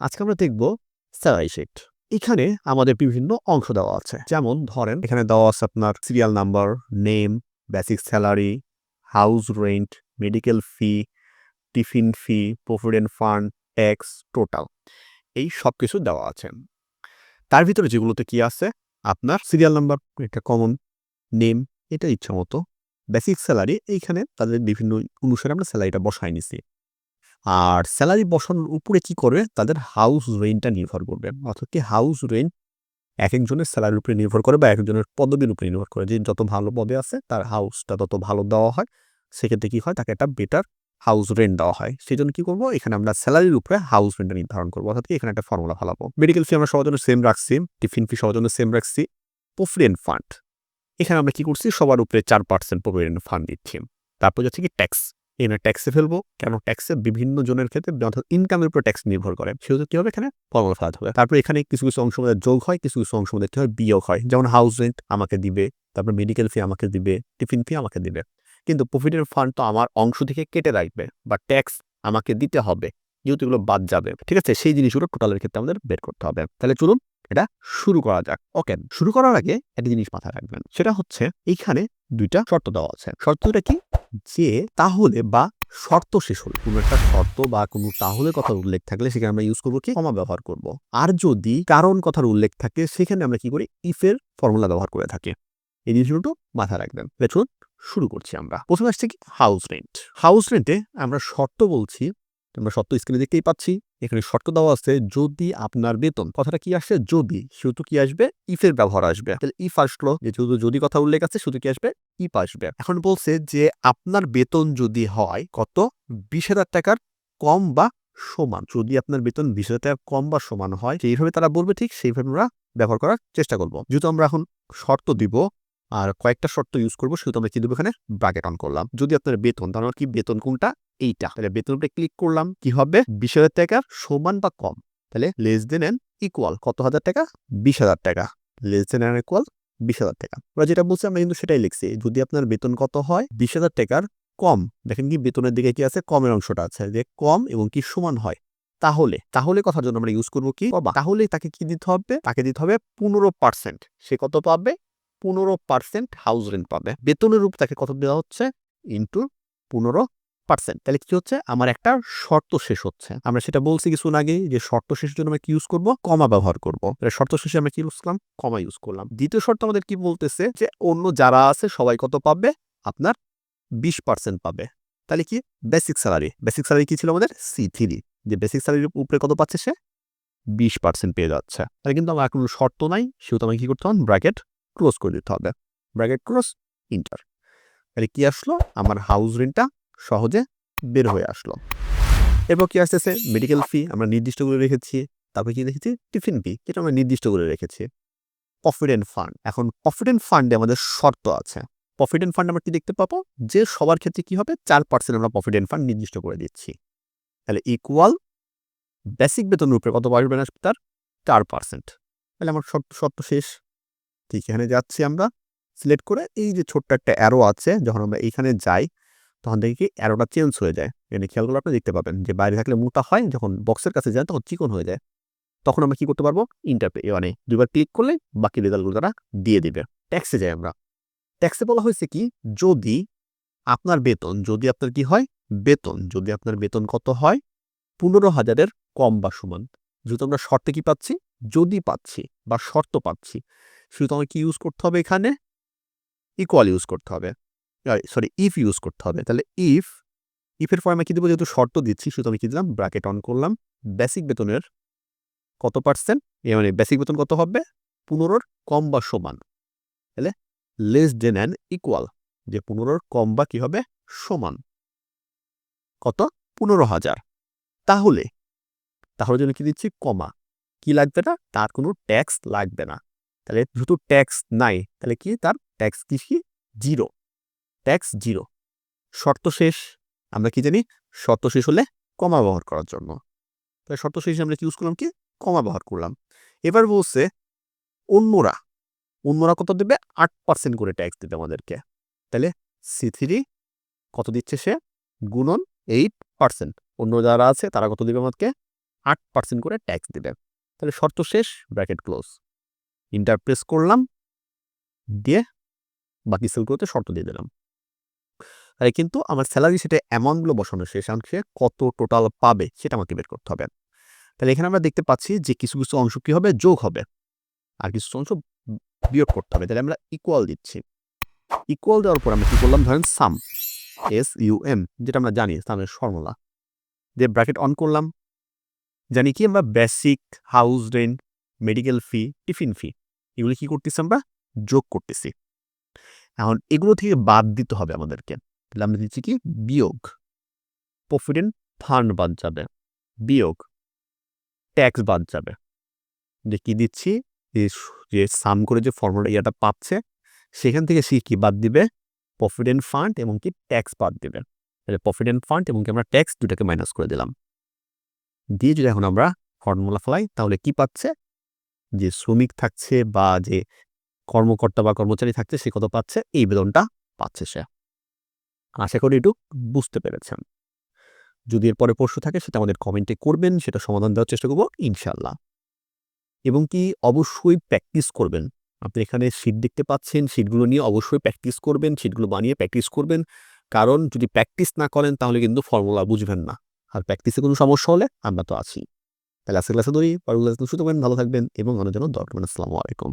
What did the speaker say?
আজকে আমরা দেখব স্যালারি শিট। এখানে আমাদের বিভিন্ন অংশ দেওয়া আছে। যেমন ধরেন, এখানে দেওয়া আছে আপনার serial number name basic salary house rent medical fee tiffin fee provident fund tax total এই সব কিছু দেওয়া আছে। তার ভিতরে যেগুলোতে কি আছে? আপনার সিরিয়াল নাম্বার এটা কমন নেম এটা ইচ্ছা মতো বেসিক স্যালারি এইখানে তাদের বিভিন্ন অনুসারে আমরা স্যালারিটা বসাই নিছি। আর স্যালারি বসানোর উপরে কি করবে? তাদের হাউস রেন্টটা নির্ভর করবে। অর্থাৎ কি হাউস রেন্ট এক একজনের স্যালারির উপরে নির্ভর করে বা এক একজনের পদবীর উপরে নির্ভর করে। যে যত ভালো পদে আছে, তার হাউসটা তত ভালো দেওয়া হয়। সেক্ষেত্রে কি হয়? তাকে একটা বেটার হাউস রেন্ট দেওয়া হয়। সেই জন্য কি করব? এখানে আমরা স্যালারির উপরে হাউস রেন্টটা নির্ধারণ করব। অর্থাৎ এখানে একটা ফর্মুলা ফেলাবো। মেডিকেল ফি আমরা সবার জন্য সেম রাখছি টিফিন ফি সবার জন্য সেম রাখছি প্রভিডেন্ট ফান্ড এখানে আমরা কী করছি? সবার উপরে চার পার্সেন্ট প্রভিডেন্ট ফান্ড দিচ্ছি। তারপর যাচ্ছে কি ট্যাক্স এখানে ট্যাক্সে ফেলব, কেন ট্যাক্সে বিভিন্ন জনের ক্ষেত্রে ইনকামের উপর ট্যাক্স নির্ভর করে। সেহেতু কী হবে? এখানে ফর্মুলা ফেলাতে হবে। তারপর এখানে কিছু কিছু অংশ মধ্যে যোগ হয়, কিছু কিছু অংশ মধ্যে কি হয়? বিয়োগ হয়। যেমন হাউস রেন্ট আমাকে দিবে, তারপর মেডিকেল ফি আমাকে দিবে টিফিন ফি আমাকে দিবে। কিন্তু প্রফিটের ফান্ড তো আমার অংশ থেকে কেটে রাখবে বা ট্যাক্স আমাকে দিতে হবে, যেহেতু এগুলো বাদ যাবে। ঠিক আছে? সেই জিনিসগুলো টোটালের ক্ষেত্রে আমাদের বের করতে হবে। তাহলে চলুন এটা শুরু করা যাক। ওকে শুরু করার আগে একটা জিনিস মাথায় রাখবেন। সেটা হচ্ছে এইখানে দুইটা শর্ত দেওয়া আছে। শর্তটা কি? যে তাহলে বা শর্ত শেষ হলে। কোনো একটা শর্ত বা কোনো তাহলে কথার উল্লেখ থাকলে সেখানে আমরা ইউজ করব কি? কমা ব্যবহার করব। আর যদি কারণ কথার উল্লেখ থাকে, সেখানে আমরা কি করি? ইফের ফর্মুলা ব্যবহার করে থাকি। এই জিনিসগুলো মাথায় রাখবেন। দেখুন, শুরু করছি আমরা। প্রথমে আসছে কি? হাউস রেন্ট হাউস রেন্টে আমরা শর্ত বলছি, আমরা শর্ত স্ক্রিনে দেখতেই পাচ্ছি। এখানে শর্ত দেওয়া আছে, যদি আপনার বেতন কথাটা কি আসছে যদি সেহেতু কি আসবে? ইফের ব্যবহার আসবে। তাহলে ইফ আসলো, যে যেহেতু যদি কথা উল্লেখ আছে, শুধু কি আসবে? ইফ আসবে। এখন বলছে যে আপনার বেতন যদি হয়, কত? বিশ হাজার টাকার কম বা সমান। যদি আপনার বেতন বিশ হাজার টাকা কম বা সমান হয় সেইভাবে তারা বলবে ঠিক সেইভাবে আমরা ব্যবহার করার চেষ্টা করব। যেহেতু আমরা এখন শর্ত দিব, আর কয়েকটা শর্ত ইউজ করব, সেহেতু আমরা কি দেবো এখানে? ব্রাকেট অন করলাম। যদি আপনার বেতন, তাহলে কি বেতন কোনটা? এইটা। তাহলে বেতন উপরে ক্লিক করলাম, কি হবে? বিশ হাজার টাকার সমান বা কম। তাহলে লেস দেন অ্যান্ড ইকুয়াল কত হাজার টাকা? বিশ হাজার টাকা। লেস দেন অ্যান্ড ইকুয়াল বিশ হাজার টাকা। আমরা যেটা বলছি, আমরা কিন্তু সেটাই লিখছি। যদি আপনার বেতন কত হয়? বিশ হাজার টাকার কম। দেখেন কি বেতনের দিকে কি আছে? কমের অংশটা আছে। যে কম এবং কি সমান হয়। তাহলে তাহলে কথার জন্য আমরা ইউজ করব কি? তাহলে তাকে কি দিতে হবে? তাকে দিতে হবে পনেরো পার্সেন্ট সে কত পাবে? পনেরো পার্সেন্ট হাউস রেন্ট পাবে। বেতনের রূপ তাকে কত দেওয়া হচ্ছে? ইন্টু পনেরো পার্সেন্ট। তাহলে কি হচ্ছে? আমার একটা শর্ত শেষ হচ্ছে। আমরা সেটা বলছি কিছুদিন আগে যে শর্ত শেষের জন্য আমরা কি ইউজ করব? কমা ব্যবহার করব। শর্ত শেষে আমরা কি ইউজ করলাম? কমা ইউজ করলাম। দ্বিতীয় শর্ত আমাদের কি বলতেছে? যে অন্য যারা আছে সবাই কত পাবে? আপনার বিশ পার্সেন্ট পাবে। তাহলে কি? বেসিক স্যালারি বেসিক স্যালারি কি ছিল আমাদের? সি থ্রি যে বেসিক স্যালারির উপরে কত পাচ্ছে সে? বিশ পার্সেন্ট পেয়ে যাচ্ছে। তাহলে কিন্তু আমার কোনো শর্ত নাই। সেহেতু আমাকে কি করতে হবে? ব্র্যাকেট ক্লোজ করে দিতে হবে। ব্র্যাকেট ক্লোজ ইন্টার তাহলে কি আসলো? আমার হাউস রেন্টটা সহজে বের হয়ে আসলো। এরপর কি আসতেছে? মেডিকেল ফি আমরা নির্দিষ্ট করে রেখেছি। তারপরে কি রেখেছি টিফিন ফি যেটা আমরা নির্দিষ্ট করে রেখেছি। প্রফিডেন্ট ফান্ড এখন প্রফিডেন্ট ফান্ডে আমাদের শর্ত আছে। প্রফিডেন্ট ফান্ড আমরা কি দেখতে পাবো? যে সবার ক্ষেত্রে কি হবে? চার পার্সেন্ট আমরা প্রফিডেন্ট ফান্ড নির্দিষ্ট করে দিচ্ছি। তাহলে ইকুয়াল বেসিক বেতনের উপরে কত পারবে না তার? চার পার্সেন্ট তাহলে আমার শর্ত শর্ত শেষ। ঠিক এখানে যাচ্ছি আমরা। সিলেক্ট করে এই যে ছোট্ট একটা অ্যারো আছে, যখন আমরা এইখানে যাই তখন দেখি কি অ্যারোটা চেঞ্জ হয়ে যায়। এখানে খেয়াল করলে আপনি দেখতে পাবেন যে বাইরে থাকলে মোটা হয়, যখন বক্সের কাছে যায় তখন চিকন হয়ে যায়। তখন আমরা কি করতে পারব? ইন্টারপে মানে দুইবার ক্লিক করলে বাকি রেজাল্টগুলো তারা দিয়ে দেবে। ট্যাক্সে যাই আমরা। ট্যাক্সে বলা হয়েছে কি? যদি আপনার বেতন, যদি আপনার কি হয়? বেতন, যদি আপনার বেতন কত হয়? পনেরো হাজারের কম বা সমান। যেহেতু আমরা শর্তে কি পাচ্ছি? যদি পাচ্ছি বা শর্ত পাচ্ছি। শুধু আমাকে কি ইউজ করতে হবে এখানে? ইকুয়াল ইউজ করতে হবে। সরি ইফ ইউজ করতে হবে। তাহলে ইফ ইফের পরে আমি কি দেবো? যেহেতু শর্ত দিচ্ছি, শুধু আমি কি দিলাম? ব্র্যাকেট অন করলাম। বেসিক বেতনের কত পার্সেন্ট এ মানে বেসিক বেতন কত হবে? পনেরোর কম বা সমান। তাহলে লেস দেন অ্যান্ড ইকুয়াল যে পনেরোর কম বা কী হবে? সমান। কত? পনেরো হাজার। তাহলে তাহলে জন্য কি দিচ্ছি? কমা কি লাগবে না? তার কোনো ট্যাক্স লাগবে না। তাহলে যেহেতু ট্যাক্স নাই, তাহলে কি? তার ট্যাক্স কি? Zero tax zero. শর্ত শেষ। আমরা কি জানি? শর্ত শেষ হলে কমা ব্যবহার করার জন্য। তাই শর্ত শেষে আমরা কি ইউজ করলাম কি? কমা ব্যবহার করলাম। এবার বলছে, অন্যরা। অন্যরা কত দেবে? আট পার্সেন্ট করে ট্যাক্স দেবে আমাদেরকে। তাহলে সি থ্রি কত দিচ্ছে সে? গুণন এইট পার্সেন্ট অন্য যারা আছে, তারা কত দেবে আমাদেরকে? আট পার্সেন্ট করে ট্যাক্স দেবে। তাহলে শর্ত শেষ, ব্র্যাকেট ক্লোজ। ইন্টারপ্রেস করলাম, দিয়ে বাকি সেলগুলোতে শর্ত দিয়ে দিলাম। তাহলে কিন্তু আমার স্যালারি সেটা অ্যামাউন্টগুলো বসানো শেষ। এখন সে কত টোটাল পাবে সেটা আমাকে বের করতে হবে। তাহলে এখানে আমরা দেখতে পাচ্ছি যে কিছু কিছু অংশ কী হবে? যোগ হবে। আর কিছু অংশ বিয়োগ করতে হবে। তাহলে আমরা ইকুয়াল দিচ্ছি। ইকুয়াল দেওয়ার পর আমরা কী করলাম? ধরেন সাম এস ইউ এম যেটা আমরা জানি সামের ফর্মুলা দিয়ে ব্র্যাকেট অন করলাম। জানি কি? আমরা basic house rent medical fee tiffin fee এগুলি কি করতেছি আমরা? যোগ করতেছি। এখন এগুলো থেকে বাদ দিতে হবে আমাদেরকে। তাহলে আমরা দিচ্ছি কি? বিয়োগ। প্রফিডেন্ট ফান্ড বাদ যাবে। বিয়োগ। ট্যাক্স বাদ যাবে। যে কি দিচ্ছি? যে সাম করে যে ফর্মুলা ইয়াটা পাচ্ছে, সেখান থেকে সে কি বাদ দিবে? প্রফিট প্রফিডেন্ট ফান্ড এবং কি ট্যাক্স বাদ দিবে। তাহলে প্রফিট প্রফিডেন্ট ফান্ড এবং কি আমরা ট্যাক্স দুটাকে মাইনাস করে দিলাম। দিয়ে যদি এখন আমরা ফর্মুলা ফেলাই, তাহলে কি পাচ্ছে? যে শ্রমিক থাকছে বা যে কর্মকর্তা বা কর্মচারী থাকছে, সে কত পাচ্ছে? এই বেতনটা পাচ্ছে সে। আশা করি একটু বুঝতে পেরেছেন। যদি এরপরে প্রশ্ন থাকে, সেটা আমাদের কমেন্টে করবেন, সেটা সমাধান দেওয়ার চেষ্টা করব ইনশাল্লাহ এবং কি অবশ্যই প্র্যাকটিস করবেন। আপনি এখানে সিট দেখতে পাচ্ছেন সিটগুলো নিয়ে অবশ্যই প্র্যাকটিস করবেন শীটগুলো বানিয়ে প্র্যাকটিস করবেন। কারণ যদি প্র্যাকটিস না করেন, তাহলে কিন্তু ফর্মুলা বুঝবেন না। আর প্র্যাকটিসে কোনো সমস্যা হলে আমরা তো আছি। তাহলে আজকের ক্লাসে ধরি। সুতরাং ভালো থাকবেন এবং অন্য জন্য দরকার আসসালামু আলাইকুম।